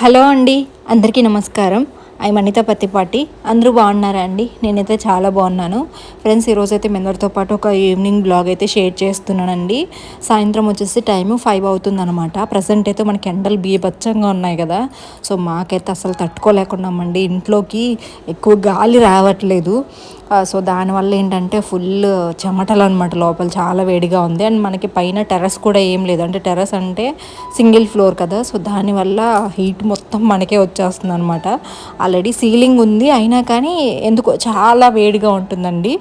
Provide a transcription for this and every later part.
Hello అండి అందరికీ నమస్కారం. ఐ అనిత పత్తిపాటి. అందరూ బాగున్నారా అండి? నేనైతే చాలా బాగున్నాను. ఫ్రెండ్స్ ఈరోజు అయితే మీ అందరితో పాటు ఒక ఈవినింగ్ బ్లాగ్ అయితే షేర్ చేస్తున్నానండి. సాయంత్రం వచ్చేసి టైము ఫైవ్ అవుతుందనమాట ప్రజెంట్ అయితే మనకి ఎండలు బీభత్సంగా ఉన్నాయి కదా. సో మాకైతే అసలు తట్టుకోలేకున్నామండి. ఇంట్లోకి ఎక్కువ గాలి రావట్లేదు. సో దానివల్ల ఏంటంటే ఫుల్ చెమటలు అనమాట లోపల చాలా వేడిగా ఉంది. అండ్ మనకి పైన టెర్రస్ కూడా ఏం లేదు. అంటే టెర్రస్ అంటే సింగిల్ ఫ్లోర్ కదా. సో దానివల్ల హీట్ మొత్తం మనకే వచ్చేస్తుంది అనమాట ఆల్రెడీ సీలింగ్ ఉంది. అయినా కానీ ఎందుకో చాలా వేడిగా ఉంటుందండి.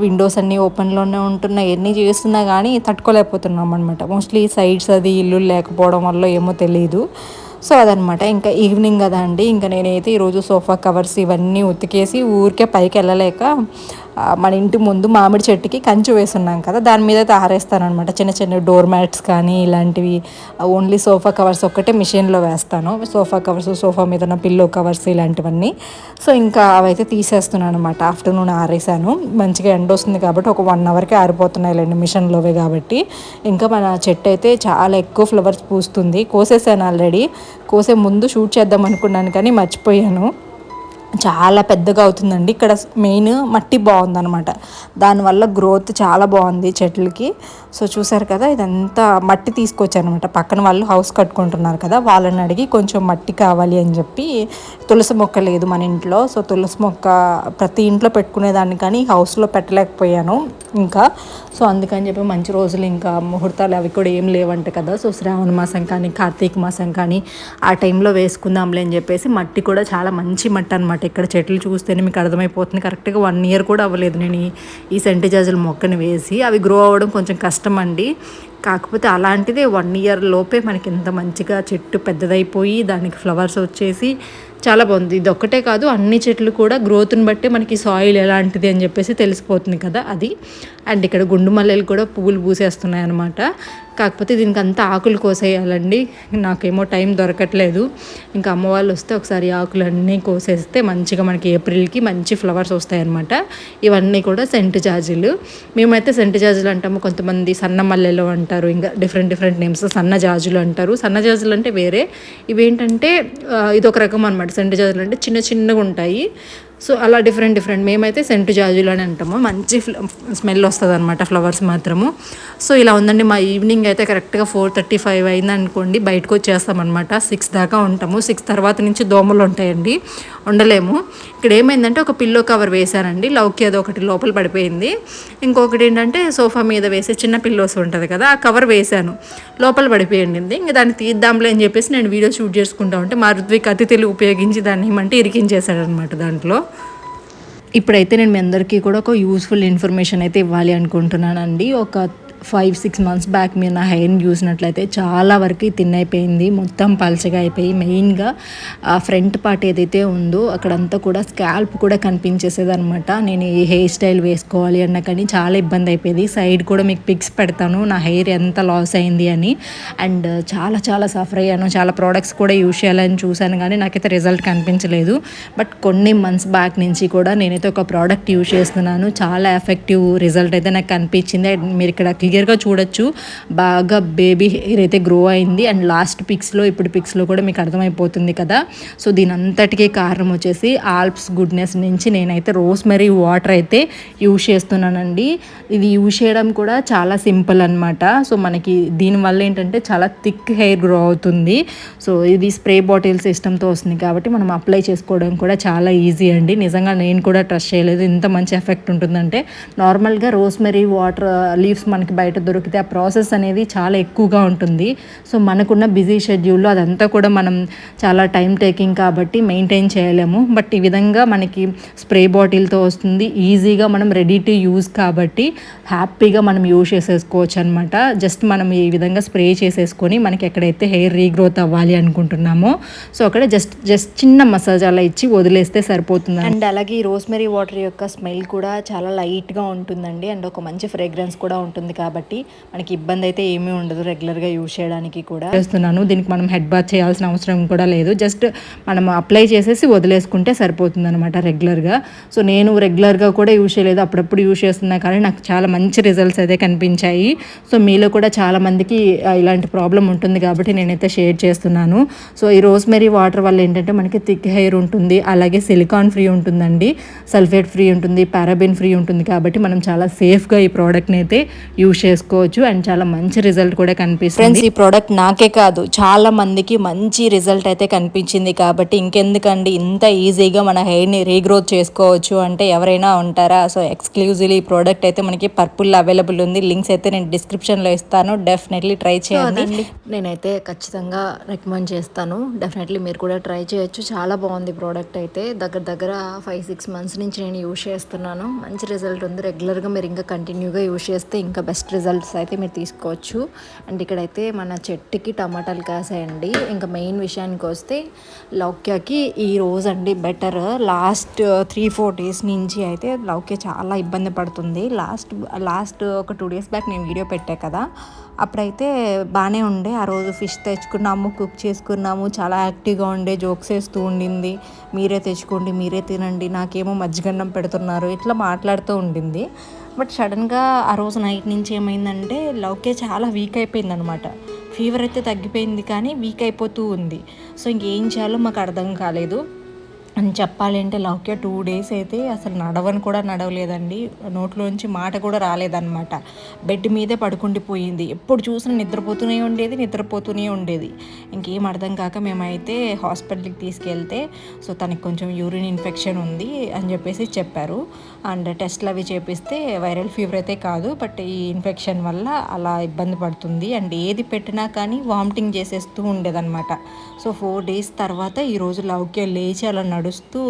విండోస్ అన్నీ ఓపెన్లోనే ఉంటున్నాయి. ఎన్ని చేస్తున్నా కానీ తట్టుకోలేకపోతున్నాం అనమాట మోస్ట్లీ సైడ్స్ అది ఇల్లు లేకపోవడం వల్ల ఏమో తెలియదు సో అదనమాట. ఇంకా ఈవినింగ్ కదా అండి ఇంకా నేనైతే ఈరోజు సోఫా కవర్స్ ఇవన్నీ ఉతికేసి ఊరికే పైకి వెళ్ళలేక మన ఇంటి ముందు మామిడి చెట్టుకి కంచు వేసున్నాం కదా దాని మీద అయితే అనమాట చిన్న చిన్న డోర్ మ్యాట్స్ కానీ ఇలాంటివి ఓన్లీ సోఫా కవర్స్ ఒక్కటే మిషన్లో వేస్తాను. సోఫా కవర్స్ సోఫా మీద ఉన్న పిల్లో కవర్స్ ఇలాంటివన్నీ. సో ఇంకా అవైతే తీసేస్తున్నాను అనమాట ఆఫ్టర్నూన్ ఆరేసాను. మంచిగా ఎండ వస్తుంది కాబట్టి ఒక వన్ అవర్కే ఆరిపోతున్నాయి లేండి మిషన్లోవే కాబట్టి. ఇంకా మన చెట్టు అయితే చాలా ఎక్కువ ఫ్లవర్స్ పూస్తుంది. కోసేసాను ఆల్రెడీ కోసే ముందు షూట్ చేద్దాం అనుకున్నాను కానీ మర్చిపోయాను. చాలా పెద్దగా అవుతుందండి. ఇక్కడ మెయిన్ మట్టి బాగుందనమాట దానివల్ల గ్రోత్ చాలా బాగుంది చెట్లకి. సో చూసారు కదా ఇదంతా మట్టి తీసుకొచ్చన్నమాట పక్కన వాళ్ళు హౌస్ కట్టుకుంటున్నారు కదా వాళ్ళని అడిగి కొంచెం మట్టి కావాలి అని చెప్పి తులసి మొక్క లేదు మన ఇంట్లో. సో తులసి మొక్క ప్రతి ఇంట్లో పెట్టుకునేదాన్ని కానీ హౌస్లో పెట్టలేకపోయాను ఇంకా. సో అందుకని చెప్పి మంచి రోజులు ఇంకా ముహూర్తాలు అవి కూడా ఏం లేవంట కదా. సో శ్రావణ మాసం కానీ కార్తీక మాసం కానీ ఆ టైంలో వేసుకుందాంలే అని చెప్పేసి మట్టి కూడా చాలా మంచి మట్టి అనమాట ఇక్కడ చెట్లు చూస్తేనే మీకు అర్థమైపోతుంది. కరెక్ట్గా వన్ ఇయర్ కూడా అవ్వలేదు. నేను ఈ- సెంటిజాజుల మొక్కని వేసి అవి గ్రో అవ్వడం కొంచెం కష్టం అండి కాకపోతే అలాంటిదే వన్ ఇయర్ లోపే మనకి ఇంత మంచిగా చెట్టు పెద్దదైపోయి దానికి ఫ్లవర్స్ వచ్చేసి చాలా బాగుంది. ఇది ఒక్కటే కాదు అన్ని చెట్లు కూడా గ్రోత్ని బట్టి మనకి సాయిల్ ఎలాంటిది అని చెప్పేసి తెలిసిపోతుంది కదా అది. అండ్ ఇక్కడ గుండు మల్లెలు కూడా పువ్వులు పూసేస్తున్నాయి అనమాట కాకపోతే దీనికి అంతా ఆకులు కోసేయాలండి. నాకేమో టైం దొరకట్లేదు. ఇంకా అమ్మ వాళ్ళు వస్తే ఒకసారి ఆకులన్నీ కోసేస్తే మంచిగా మనకి ఏప్రిల్కి మంచి ఫ్లవర్స్ వస్తాయి అనమాట ఇవన్నీ కూడా సెంటు జాజీలు. మేమైతే సెంటు జాజీలు అంటాము. కొంతమంది సన్న మల్లెలు అంటారు. ఇంకా డిఫరెంట్ డిఫరెంట్ నేమ్స్ సన్న జాజులు అంటారు. సన్న జాజులు అంటే వేరే. ఇవేంటంటే ఇది ఇదొక రకం అనమాట సెంటు జాజులు అంటే చిన్న చిన్నగా ఉంటాయి సో అలా డిఫరెంట్ డిఫరెంట్ మేమైతే సెంటు జాజులు అని అంటాము మంచి స్మెల్ వస్తుంది అనమాట ఫ్లవర్స్ మాత్రము. సో ఇలా ఉందండి. మా ఈవినింగ్ అయితే కరెక్ట్గా ఫోర్ థర్టీ ఫైవ్ అయింది అనుకోండి బయటకు వచ్చేస్తామన్నమాట సిక్స్ దాకా ఉంటాము. సిక్స్ తర్వాత నుంచి దోమలు ఉంటాయండి ఉండలేము. ఇక్కడ ఏమైందంటే ఒక పిల్లో కవర్ వేశానండి లౌకి అది ఒకటి లోపల పడిపోయింది. ఇంకొకటి ఏంటంటే సోఫా మీద వేసే చిన్న పిల్లోస్ ఉంటుంది కదా ఆ కవర్ వేశాను. లోపల పడిపోయింది. ఇంకా దాన్ని తీద్దాంలే అని చెప్పేసి నేను వీడియో షూట్ చేసుకుంటా ఉంటే మా అతిథులు అతి ఉపయోగించి దాన్ని ఏమంటే ఇరికించేశాడనమాట దాంట్లో. ఇప్పుడైతే నేను మీ అందరికీ కూడా ఒక యూస్ఫుల్ ఇన్ఫర్మేషన్ అయితే ఇవ్వాలి అనుకుంటున్నానండి. ఒక ఫైవ్ సిక్స్ మంత్స్ బ్యాక్ మీరు నా హెయిర్ని చూసినట్లయితే చాలా వరకు తిన్ అయిపోయింది. మొత్తం పల్చగా అయిపోయి మెయిన్గా ఆ ఫ్రంట్ పార్ట్ ఏదైతే ఉందో అక్కడంతా కూడా స్కాల్ప్ కూడా కనిపించేసేది అనమాట నేను ఈ హెయిర్ స్టైల్ వేసుకోవాలి అన్న కానీ చాలా ఇబ్బంది అయిపోయేది. సైడ్ కూడా మీకు పిక్స్ పెడతాను. నా హెయిర్ ఎంత లాస్ అయింది అని. అండ్ చాలా చాలా సఫర్ అయ్యాను. చాలా ప్రోడక్ట్స్ కూడా యూజ్ చేయాలని చూశాను కానీ నాకైతే రిజల్ట్ కనిపించలేదు. బట్ కొన్ని మంత్స్ బ్యాక్ నుంచి కూడా నేనైతే ఒక ప్రోడక్ట్ యూజ్ చేస్తున్నాను. చాలా ఎఫెక్టివ్ రిజల్ట్ అయితే నాకు కనిపించింది. అండ్ మీరు ఇక్కడ క్లియర్గా చూడొచ్చు. బాగా బేబీ హెయిర్ అయితే గ్రో అయింది. అండ్ లాస్ట్ పిక్స్లో ఇప్పుడు పిక్స్లో కూడా మీకు అర్థమైపోతుంది కదా. సో దీని అంతటికీ కారణం వచ్చేసి ఆల్ప్స్ గుడ్నెస్ నుంచి నేనైతే రోస్మెరీ వాటర్ అయితే యూజ్ చేస్తున్నానండి. ఇది యూజ్ చేయడం కూడా చాలా సింపుల్ అనమాట సో మనకి దీనివల్ల ఏంటంటే చాలా థిక్ హెయిర్ గ్రో అవుతుంది. సో ఇది స్ప్రే బాటిల్ సిస్టమ్తో వస్తుంది కాబట్టి మనం అప్లై చేసుకోవడం కూడా చాలా ఈజీ అండి. నిజంగా నేను కూడా ట్రస్ట్ చేయలేదు. ఇంత మంచి ఎఫెక్ట్ ఉంటుందంటే నార్మల్గా రోస్మెరీ వాటర్ లీవ్స్ మనకి బయట దొరికితే ఆ ప్రాసెస్ అనేది చాలా ఎక్కువగా ఉంటుంది. సో మనకున్న బిజీ షెడ్యూల్లో అదంతా కూడా మనం చాలా టైం టేకింగ్ కాబట్టి మెయింటైన్ చేయలేము. బట్ ఈ విధంగా మనకి స్ప్రే బాటిల్తో వస్తుంది. ఈజీగా మనం రెడీ టు యూజ్ కాబట్టి హ్యాపీగా మనం యూజ్ చేసేసుకోవచ్చు అనమాట జస్ట్ మనం ఈ విధంగా స్ప్రే చేసేసుకొని మనకి ఎక్కడైతే హెయిర్ రీగ్రోత్ అవ్వాలి అనుకుంటున్నామో సో అక్కడ జస్ట్ జస్ట్ చిన్న మసాజ్ అలా ఇచ్చి వదిలేస్తే సరిపోతుంది అండ్ అలాగే ఈ రోస్మెరీ వాటర్ యొక్క స్మెల్ కూడా చాలా లైట్గా ఉంటుందండి. అండ్ ఒక మంచి ఫ్రేగ్రెన్స్ కూడా ఉంటుంది కాబట్టి కాబట్టి మనకి ఇబ్బంది అయితే ఏమీ ఉండదు రెగ్యులర్గా యూజ్ చేయడానికి కూడా. చేస్తున్నాను. దీనికి మనం హెడ్ బాత్ చేయాల్సిన అవసరం కూడా లేదు. జస్ట్ మనం అప్లై చేసేసి వదిలేసుకుంటే సరిపోతుంది అనమాట రెగ్యులర్గా. సో నేను రెగ్యులర్గా కూడా యూజ్ చేయలేదు. అప్పుడప్పుడు యూజ్ చేస్తున్నా కానీ నాకు చాలా మంచి రిజల్ట్స్ అయితే కనిపించాయి. సో మీలో కూడా చాలా మందికి ఇలాంటి ప్రాబ్లం ఉంటుంది కాబట్టి నేనైతే షేర్ చేస్తున్నాను. సో ఈ రోస్మెరీ వాటర్ వల్ల ఏంటంటే మనకి థిక్ హెయిర్ ఉంటుంది. అలాగే సిలికాన్ ఫ్రీ ఉంటుందండి. సల్ఫేట్ ఫ్రీ ఉంటుంది. పారాబిన్ ఫ్రీ ఉంటుంది. కాబట్టి మనం చాలా సేఫ్గా ఈ ప్రోడక్ట్ని అయితే యూజ్ చేసుకోవచ్చు అండ్ చాలా మంచి రిజల్ట్ కూడా కనిపిస్తుంది. ఫ్రెండ్స్ ఈ ప్రోడక్ట్ నాకే కాదు చాలా మందికి మంచి రిజల్ట్ అయితే కనిపించింది కాబట్టి ఇంకెందుకండి ఇంత ఈజీగా మన హెయిర్ని రీగ్రోత్ చేసుకోవచ్చు అంటే ఎవరైనా ఉంటారా? సో ఎక్స్క్లూజివ్లీ ఈ ప్రోడక్ట్ అయితే మనకి పర్పుల్ అవైలబుల్ ఉంది. లింక్స్ అయితే నేను డిస్క్రిప్షన్లో ఇస్తాను. డెఫినెట్లీ ట్రై చేయండి. నేనైతే ఖచ్చితంగా రికమెండ్ చేస్తాను. డెఫినెట్లీ మీరు కూడా ట్రై చేయొచ్చు. చాలా బాగుంది ప్రోడక్ట్ అయితే. దగ్గర దగ్గర ఫైవ్ సిక్స్ మంత్స్ నుంచి నేను యూజ్ చేస్తున్నాను. మంచి రిజల్ట్ ఉంది. రెగ్యులర్గా మీరు ఇంకా కంటిన్యూగా యూజ్ చేస్తే ఇంకా బెస్ట్ రిజల్ట్స్ అయితే మీరు తీసుకోవచ్చు. అండ్ ఇక్కడైతే మన చెట్టుకి టమాటాలు కాసాయండి. ఇంకా మెయిన్ విషయానికి వస్తే లౌక్యకి ఈ రోజు అండి better. Last three four days నుంచి అయితే లౌక్య చాలా ఇబ్బంది పడుతుంది. లాస్ట్ లాస్ట్ ఒక టూ డేస్ బ్యాక్ నేను వీడియో పెట్టా కదా. అప్పుడైతే బాగానే ఉండే. ఆ రోజు ఫిష్ తెచ్చుకున్నాము కుక్ చేసుకున్నాము. చాలా యాక్టివ్గా ఉండే జోక్స్ వేస్తూ ఉండింది. మీరే తెచ్చుకోండి మీరే తినండి నాకేమో మజ్జిగన్నం పెడుతున్నారు. ఇట్లా మాట్లాడుతూ ఉండింది. బట్ సడన్గా ఆ రోజు నైట్ నుంచి ఏమైందంటే లౌకే చాలా వీక్ అయిపోయింది అనమాట ఫీవర్ అయితే తగ్గిపోయింది కానీ వీక్ అయిపోతూ ఉంది. సో ఇంకేం చేయాలో మాకు అర్థం కాలేదు. అని చెప్పాలి అంటే లౌక్య టూ డేస్ అయితే అసలు నడవని కూడా నడవలేదండి. నోట్లోంచి మాట కూడా రాలేదన్నమాట. బెడ్ మీదే పడుకుండిపోయింది ఎప్పుడు చూసినా నిద్రపోతూనే ఉండేది నిద్రపోతూనే ఉండేది. ఇంకేం అర్థం కాక మేమైతే హాస్పిటల్కి తీసుకెళ్తే సో తనకి కొంచెం యూరిన్ ఇన్ఫెక్షన్ ఉంది అని చెప్పేసి చెప్పారు. అండ్ టెస్ట్లు అవి చేపిస్తే వైరల్ ఫీవర్ అయితే కాదు బట్ ఈ ఇన్ఫెక్షన్ వల్ల అలా ఇబ్బంది పడుతుంది. అండ్ ఏది పెట్టినా కానీ వామిటింగ్ చేసేస్తూ ఉండేదన్నమాట. సో ఫోర్ డేస్ తర్వాత ఈరోజు లౌక్య లేచి అలా నడుస్తూ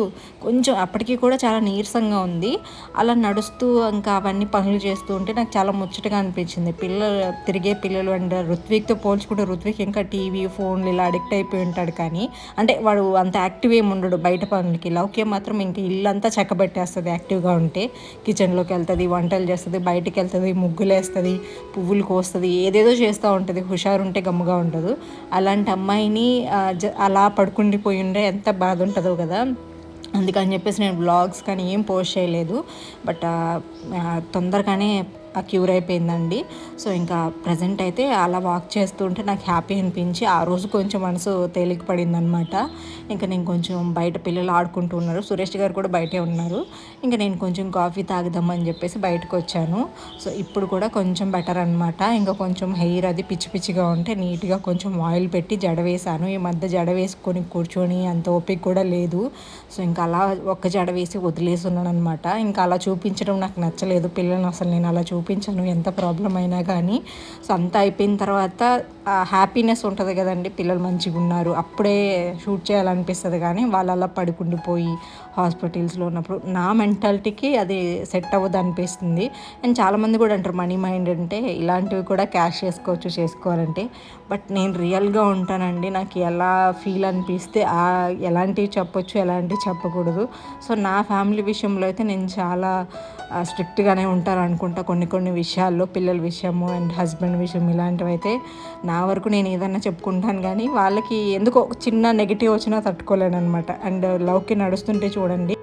కొంచెం అప్పటికి కూడా చాలా నీరసంగా ఉంది. అలా నడుస్తూ ఇంకా అవన్నీ పనులు చేస్తూ ఉంటే నాకు చాలా ముచ్చటగా అనిపించింది. పిల్లలు తిరిగే పిల్లలు అండ్ ఋత్విక్తో పోల్చుకుంటే ఋత్విక్ ఇంకా టీవీ ఫోన్లు ఇలా అడిక్ట్ అయిపోయి ఉంటాడు కానీ అంటే వాడు అంత యాక్టివ్ ఏమి ఉండడు బయట పనులకి. లౌక్య మాత్రం ఇంక ఇల్లంతా చక్కబెట్టేస్తుంది యాక్టివ్గా ఉంటే కిచెన్లోకి వెళ్తుంది వంటలు చేస్తుంది బయటికి వెళ్తుంది ముగ్గులు వేస్తుంది పువ్వులు కోస్తుంది ఏదేదో చేస్తూ ఉంటుంది. హుషారు ఉంటే గమ్ముగా ఉండదు. అలాంటి అమ్మాయిని జ- అలా పడుకుండిపోయి ఉండే ఎంత బాధ ఉంటుందో కదా. అందుకని చెప్పేసి నేను బ్లాగ్స్ కానీ ఏం పోస్ట్ చేయలేదు. బట్ తొందరగానే క్యూర్ అయిపోయిందండి. సో ఇంకా ప్రజెంట్ అయితే అలా వాక్ చేస్తుంటే నాకు హ్యాపీ అనిపించి ఆ రోజు కొంచెం మనసు తేలిక పడింది అనమాట ఇంకా నేను కొంచెం బయట పిల్లలు ఆడుకుంటూ ఉన్నారు. సురేష్ గారు కూడా బయటే ఉన్నారు. ఇంకా నేను కొంచెం కాఫీ తాగుదామని చెప్పేసి బయటకు వచ్చాను. సో ఇప్పుడు కూడా కొంచెం బెటర్ అనమాట ఇంకా కొంచెం హెయిర్ అది పిచ్చి పిచ్చిగా ఉంటే నీట్గా కొంచెం ఆయిల్ పెట్టి జడ వేసాను ఈ మధ్య జడ వేసుకొని కూర్చొని అంత ఓపిక కూడా లేదు. సో ఇంకా అలా ఒక్క జడ వేసి వదిలేస్తున్నాను అనమాట ఇంకా అలా చూపించడం నాకు నచ్చలేదు. పిల్లల్ని అసలు నేను అలా చూపించను ఎంత ప్రాబ్లం అయినా కానీ సో అంతా అయిపోయిన తర్వాత హ్యాపీనెస్ ఉంటుంది కదండి పిల్లలు మంచిగా ఉన్నారు అప్పుడే షూట్ చేయాలనిపిస్తుంది కానీ వాళ్ళు అలా పడుకుండిపోయి హాస్పిటల్స్లో ఉన్నప్పుడు నా మెంటాలిటీకి అది సెట్ అవ్వదు అనిపిస్తుంది అండ్ చాలామంది కూడా అంటారు మనీ మైండ్ అంటే ఇలాంటివి కూడా క్యాష్ చేసుకోవచ్చు చేసుకోవాలంటే బట్ నేను రియల్గా ఉంటానండి నాకు ఎలా ఫీల్ అనిపిస్తే ఎలాంటివి చెప్పొచ్చు ఎలాంటివి చెప్పకూడదు. సో నా ఫ్యామిలీ విషయంలో అయితే నేను చాలా స్ట్రిక్ట్గానే ఉంటారు అనుకుంటా కొన్ని కొన్ని విషయాల్లో పిల్లల విషయము అండ్ హస్బెండ్ విషయం ఇలాంటివి అయితే నా వరకు నేను ఏదన్నా చెప్పుకుంటాను కానీ వాళ్ళకి ఎందుకో చిన్న నెగిటివ్ వచ్చినా తట్టుకోలేను అనమాట అండ్ లవ్కి నడుస్తుంటే చూడండి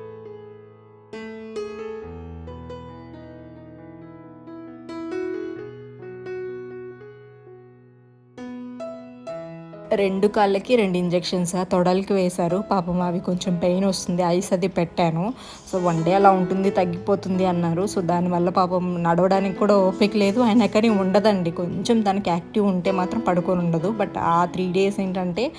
రెండు కాళ్ళకి రెండు ఇంజెక్షన్స్ తొడలకి వేశారు. పాపం అవి కొంచెం పెయిన్ వస్తుంది ఐస్ అది పెట్టాను. సో వన్ డే అలా ఉంటుంది తగ్గిపోతుంది అన్నారు. సో దానివల్ల పాపం నడవడానికి కూడా ఓపిక లేదు. అయినా కానీ ఉండదండి. కొంచెం దానికి యాక్టివ్ ఉంటే మాత్రం పడుకొని ఉండదు. బట్ ఆ త్రీ డేస్ ఏంటంటే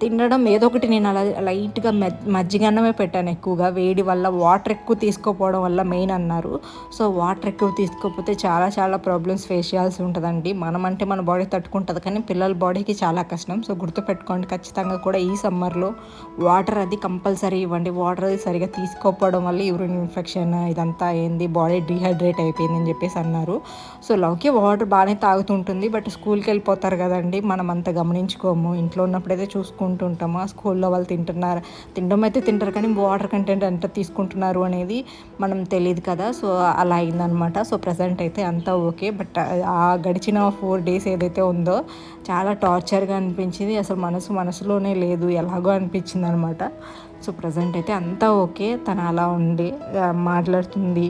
తినడం ఏదో ఒకటి నేను అలా లైట్గా మజ్జిగన్నమే పెట్టాను ఎక్కువగా. వేడి వల్ల వాటర్ ఎక్కువ తీసుకోపోవడం వల్ల మెయిన్ అన్నారు. సో వాటర్ ఎక్కువ తీసుకోకపోతే చాలా చాలా ప్రాబ్లమ్స్ ఫేస్ చేయాల్సి ఉంటుందండి. మనం అంటే మన బాడీ తట్టుకుంటుంది కానీ పిల్లల బాడీకి చాలా కష్టం. సో గుర్తుపెట్టుకోండి ఖచ్చితంగా కూడా ఈ సమ్మర్లో వాటర్ అది కంపల్సరీ ఇవ్వండి. వాటర్ అది సరిగా తీసుకోకపోవడం వల్ల యూరిన్ ఇన్ఫెక్షన్ ఇదంతా ఏంది బాడీ డిహైడ్రేట్ అయిపోయింది అని చెప్పేసి అన్నారు. సో లవ్కి వాటర్ బాగానే తాగుతుంటుంది బట్ స్కూల్కి వెళ్ళిపోతారు కదండి. మనం అంత గమనించుకోము. ఇంట్లో ఉన్నప్పుడైతే చూసుకుంటాం చూసుకుంటూ ఉంటాము ఆ స్కూల్లో వాళ్ళు తింటున్నారు. తినడం అయితే తింటారు కానీ వాటర్ కంటెంట్ ఎంత తీసుకుంటున్నారు అనేది మనం తెలియదు కదా. సో అలా అయిందనమాట సో ప్రజెంట్ అయితే అంతా ఓకే. బట్ ఆ గడిచిన ఫోర్ డేస్ ఏదైతే ఉందో చాలా టార్చర్గా అనిపించింది. అసలు మనసు మనసులోనే లేదు. ఎలాగో అనిపించింది అనమాట సో ప్రజెంట్ అయితే అంతా ఓకే. తను అలా ఉండి మాట్లాడుతుంది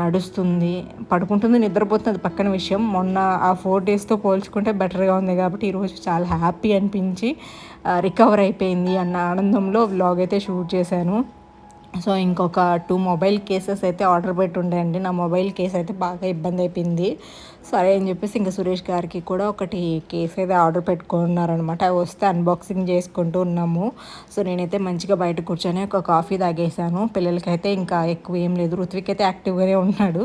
నడుస్తుంది పడుకుంటుంది నిద్రపోతుంది పక్కన విషయం. మొన్న ఆ ఫోర్ డేస్తో పోల్చుకుంటే బెటర్గా ఉంది కాబట్టి ఈరోజు చాలా హ్యాపీ అనిపించి రికవర్ అయిపోయింది అన్న ఆనందంలో వ్లాగ్ అయితే షూట్ చేశాను. సో ఇంకొక టూ మొబైల్ కేసెస్ అయితే ఆర్డర్ పెట్టుండే అండి. నా మొబైల్ కేస్ అయితే బాగా ఇబ్బంది అయిపోయింది సరే అని చెప్పేసి ఇంకా సురేష్ గారికి కూడా ఒకటి కేస్ అయితే ఆర్డర్ పెట్టుకున్నారనమాట అవి వస్తే అన్బాక్సింగ్ చేసుకుంటూ ఉన్నాము. సో నేనైతే మంచిగా బయట కూర్చొని ఒక కాఫీ తాగేసాను పిల్లలకైతే ఇంకా ఎక్కువ ఏం లేదు. ఋత్విక్ అయితే యాక్టివ్గానే ఉన్నాడు.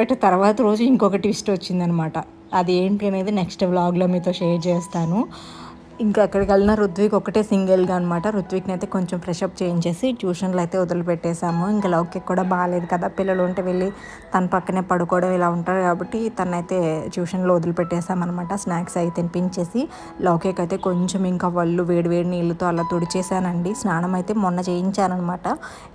బట్ తర్వాత రోజు ఇంకొక ట్విస్ట్ వచ్చిందనమాట అది ఏంటి అనేది నెక్స్ట్ వ్లాగ్లో మీతో షేర్ చేస్తాను. ఇంకా ఎక్కడికి వెళ్ళినా రుత్విక్ ఒకటే సింగిల్గా అనమాట రుత్విక్ని అయితే కొంచెం ఫ్రెషప్ చేయించేసి ట్యూషన్లు అయితే వదిలిపెట్టేశాము ఇంకా లౌకిక్ కూడా బాగాలేదు కదా. పిల్లలు ఉంటే వెళ్ళి తన పక్కనే పడుకోవడం ఇలా ఉంటారు కాబట్టి తనైతే ట్యూషన్లో వదిలిపెట్టేసామన్నమాట. స్నాక్స్ అయితే తినిపించేసి లౌకిక్ అయితే కొంచెం ఇంకా వాళ్ళు వేడి వేడి నీళ్ళతో అలా తుడిచేసానండి. స్నానం అయితే మొన్న చేయించానమాట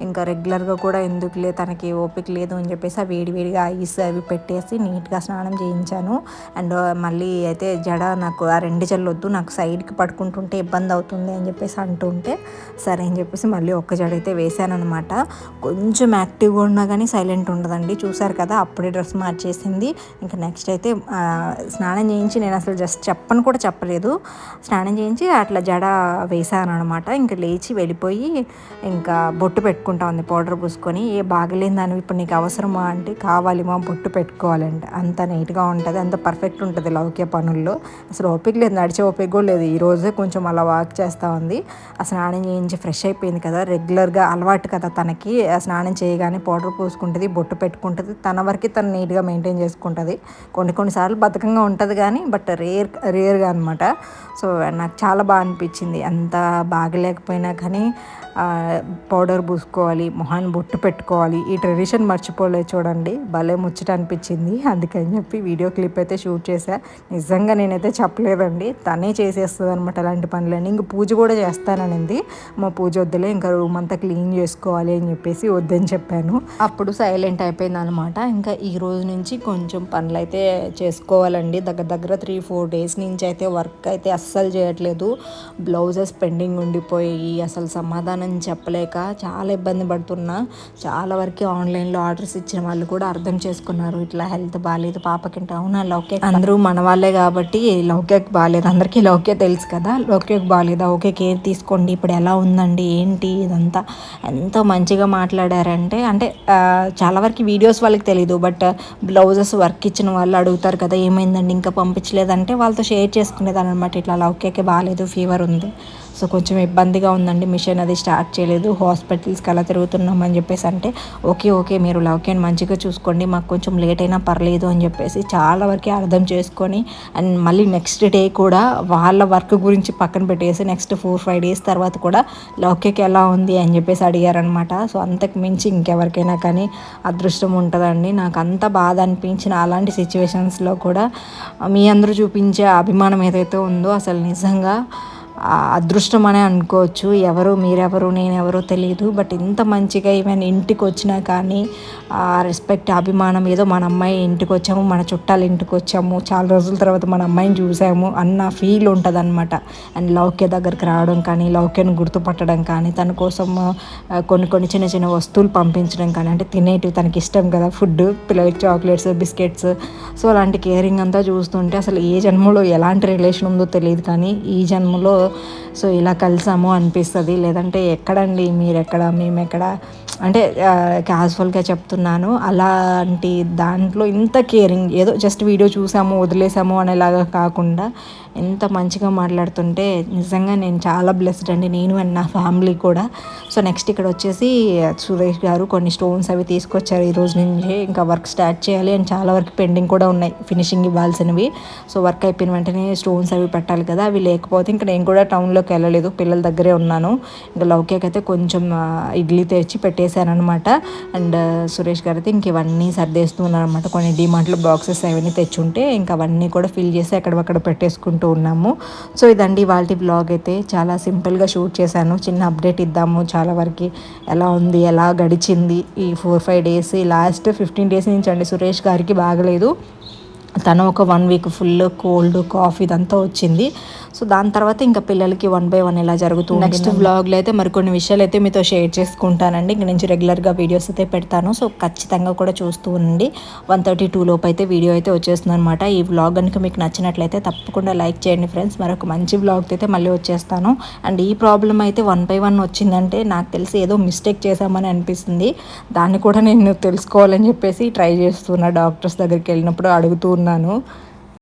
ఇంకా రెగ్యులర్గా కూడా ఎందుకులే తనకి ఓపిక లేదు అని చెప్పేసి ఆ వేడి వేడిగా ఐస్ అవి పెట్టేసి నీట్గా స్నానం చేయించాను. అండ్ మళ్ళీ అయితే జడ నాకు ఆ రెండు జల్లొద్దు నాకు సైడ్ పైకి పడుకుంటుంటే ఇబ్బంది అవుతుంది అని చెప్పేసి అంటుంటే సరే అని చెప్పేసి మళ్ళీ ఒక్క జడ అయితే కొంచెం యాక్టివ్గా ఉన్నా కానీ సైలెంట్ ఉండదండి. చూసారు కదా అప్పుడే డ్రెస్ మార్చేసింది. ఇంకా నెక్స్ట్ అయితే స్నానం చేయించి నేను అసలు జస్ట్ చెప్పను కూడా చెప్పలేదు. స్నానం చేయించి అట్లా జడ వేసాను అనమాట ఇంకా లేచి వెళ్ళిపోయి ఇంకా బొట్టు పెట్టుకుంటా ఉంది పౌడర్ పూసుకొని. ఏ బాగలేని దాన్ని ఇప్పుడు నీకు అవసరమా అంటే కావాలి మా బొట్టు పెట్టుకోవాలంటే. అంత నీట్గా ఉంటుంది అంత పర్ఫెక్ట్ ఉంటుంది లౌక్య పనుల్లో. అసలు ఓపిక లేదు నడిచే ఓపిక కూడా లేదు ఈరోజే కొంచెం అలా వాక్ చేస్తూ ఉంది. ఆ స్నానం చేయించి ఫ్రెష్ అయిపోయింది కదా రెగ్యులర్గా అలవాటు కదా తనకి. స్నానం చేయగానే పౌడర్ పూసుకుంటుంది బొట్టు పెట్టుకుంటుంది. తన వరకు తను నీట్గా మెయింటైన్ చేసుకుంటుంది. కొన్ని కొన్నిసార్లు బతకంగా ఉంటుంది కానీ బట్ రేర్ రేర్గా అనమాట సో నాకు చాలా బాగా అనిపించింది. అంత బాగలేకపోయినా కానీ పౌడర్ పూసుకోవాలి మొహాన్ని బొట్టు పెట్టుకోవాలి. ఈ ట్రెడిషన్ మర్చిపోలేదు చూడండి. భలే ముచ్చట అనిపించింది. అందుకని చెప్పి వీడియో క్లిప్ అయితే షూట్ చేశా. నిజంగా నేనైతే చెప్పలేదండి. తనే చేసేస్తుంది అనమాట అలాంటి పనులన్నీ. ఇంక పూజ కూడా చేస్తాననింది. మా పూజ వద్దులే ఇంకా రూమ్ అంతా క్లీన్ చేసుకోవాలి అని చెప్పేసి వద్దని చెప్పాను. అప్పుడు సైలెంట్ అయిపోయింది అనమాట ఇంకా ఈ రోజు నుంచి కొంచెం పనులు అయితే చేసుకోవాలండి. దగ్గర దగ్గర త్రీ ఫోర్ డేస్ నుంచి అయితే వర్క్ అయితే అస్సలు చేయట్లేదు. బ్లౌజెస్ పెండింగ్ ఉండిపోయి అసలు సమాధానం అని చెప్పలేక చాలా ఇబ్బంది పడుతున్నా. చాలా వరకు ఆన్లైన్లో ఆర్డర్స్ ఇచ్చిన వాళ్ళు కూడా అర్థం చేసుకున్నారు. ఇట్లా హెల్త్ బాగాలేదు పాపకింట అవునా? లౌక్య అందరూ మన వాళ్ళే కాబట్టి లౌక్యకు బాగాలేదు అందరికీ లౌక్య తెలుసు కదా? లౌక్యకు బాగాలేదు ఓకే కేర్ తీసుకోండి. ఇప్పుడు ఎలా ఉందండి? ఏంటి? ఇదంతా ఎంతో మంచిగా మాట్లాడారంటే అంటే చాలా వరకు వీడియోస్ వాళ్ళకి తెలియదు బట్ బ్లౌజెస్ వర్క్ ఇచ్చిన వాళ్ళు అడుగుతారు కదా ఏమైందండి? ఇంకా పంపించలేదంటే వాళ్ళతో షేర్ చేసుకునేదాన్ని అనమాట ఇట్లా లౌక్యకి బాగాలేదు ఫీవర్ ఉంది. సో కొంచెం ఇబ్బందిగా ఉందండి. మిషన్ అది స్టార్ట్ చేయలేదు. హాస్పిటల్స్కి అలా తిరుగుతున్నాం అని చెప్పేసి అంటే ఓకే ఓకే మీరు లవ్కేని మంచిగా చూసుకోండి. మాకు కొంచెం లేట్ అయినా పర్లేదు అని చెప్పేసి చాలా వరకు అర్థం చేసుకొని అండ్ మళ్ళీ నెక్స్ట్ డే కూడా వాళ్ళ వర్క్ గురించి పక్కన పెట్టేసి నెక్స్ట్ ఫోర్ ఫైవ్ డేస్ తర్వాత కూడా లౌక్యకి ఎలా ఉంది అని చెప్పేసి అడిగారనమాట సో అంతకు మించి ఇంకెవరికైనా కానీ అదృష్టం ఉంటుందండి. నాకు అంత బాధ అనిపించిన అలాంటి సిచ్యువేషన్స్లో కూడా మీ అందరూ చూపించే అభిమానం ఏదైతే ఉందో అసలు నిజంగా అదృష్టం అనే అనుకోవచ్చు. ఎవరు మీరెవరు నేనెవరో తెలియదు బట్ ఇంత మంచిగా ఈమెను ఇంటికి వచ్చినా కానీ ఆ రెస్పెక్ట్ అభిమానం ఏదో మన అమ్మాయి ఇంటికి వచ్చాము మన చుట్టాలు ఇంటికి వచ్చాము చాలా రోజుల తర్వాత మన అమ్మాయిని చూసాము అన్న ఫీల్ ఉంటుంది అనమాట అండ్ లౌక్య దగ్గరికి రావడం కానీ లౌక్యను గుర్తుపట్టడం కానీ తన కోసం కొన్ని కొన్ని చిన్న చిన్న వస్తువులు పంపించడం కానీ అంటే తినేటివి తనకి ఇష్టం కదా ఫుడ్ పిల్లలకి చాక్లెట్స్ బిస్కెట్స్. సో అలాంటి కేరింగ్ అంతా చూస్తుంటే అసలు ఏ జన్మలో ఎలాంటి రిలేషన్ ఉందో తెలియదు కానీ ఈ జన్మలో సో ఇలా కలిసాము అనిపిస్తుంది. లేదంటే ఎక్కడండి మీరెక్కడ మేమెక్కడ? మేము ఎక్కడ అంటే క్యాజువల్గా చెప్తున్నాను. అలాంటి దాంట్లో ఇంత కేరింగ్ ఏదో జస్ట్ వీడియో చూసాము వదిలేసాము అనేలాగా కాకుండా ఎంత మంచిగా మాట్లాడుతుంటే నిజంగా నేను చాలా బ్లెస్డ్ అండి. నేను అండ్ నా ఫ్యామిలీ కూడా. సో నెక్స్ట్ ఇక్కడ వచ్చేసి సురేష్ గారు కొన్ని స్టోన్స్ అవి తీసుకొచ్చారు. ఈరోజు నుంచి ఇంకా వర్క్ స్టార్ట్ చేయాలి అండ్ చాలా వరకు పెండింగ్ కూడా ఉన్నాయి. ఫినిషింగ్ ఇవ్వాల్సినవి. సో వర్క్ అయిపోయిన వెంటనే స్టోన్స్ అవి పెట్టాలి కదా. అవి లేకపోతే ఇంకా నేను కూడా టౌన్లోకి వెళ్ళలేదు. పిల్లల దగ్గరే ఉన్నాను. ఇంకా లౌకేక్ అయితే కొంచెం ఇడ్లీ తెచ్చి పెట్టేశాననమాట అండ్ సురేష్ గారు అయితే ఇంక ఇవన్నీ సర్దేస్తూ ఉన్నారనమాట కొన్ని డిమార్ట్లో బాక్సెస్ అవన్నీ తెచ్చుంటే ఇంకా అవన్నీ కూడా ఫిల్ చేసి అక్కడ పెట్టేసుకుంటూ చేసుకుంటూ ఉన్నాము. సో ఇదండి వాళ్ళ బ్లాగ్ అయితే. చాలా సింపుల్గా షూట్ చేశాను. చిన్న అప్డేట్ ఇద్దాము. చాలా వరకు ఎలా ఉంది ఎలా గడిచింది ఈ four five days last fifteen days నుంచి అండి సురేష్ గారికి బాగలేదు. తను ఒక one week full cold cough ఇదంతా వచ్చింది. సో దాని తర్వాత ఇంకా పిల్లలకి వన్ బై వన్ ఇలా జరుగుతుంది నెక్స్ట్ వ్లాగ్లో అయితే మరికొన్ని విషయాలు అయితే మీతో షేర్ చేసుకుంటానండి. ఇంక నుంచి రెగ్యులర్గా వీడియోస్ అయితే పెడతాను. సో ఖచ్చితంగా కూడా చూస్తూ ఉండండి. వన్ థర్టీ టూ లోపు అయితే వీడియో అయితే వచ్చేస్తుంది అనమాట ఈ వ్లాగ్ కనుక మీకు నచ్చినట్లయితే తప్పకుండా లైక్ చేయండి ఫ్రెండ్స్. మరొక మంచి వ్లాగ్ అయితే మళ్ళీ వచ్చేస్తాను. అండ్ ఈ ప్రాబ్లం అయితే వన్ బై వన్ వచ్చిందంటే నాకు తెలిసి ఏదో మిస్టేక్ చేశామని అనిపిస్తుంది. దాన్ని కూడా నేను తెలుసుకోవాలని చెప్పేసి ట్రై చేస్తున్నా డాక్టర్స్ దగ్గరికి వెళ్ళినప్పుడు అడుగుతూ ఉన్నాను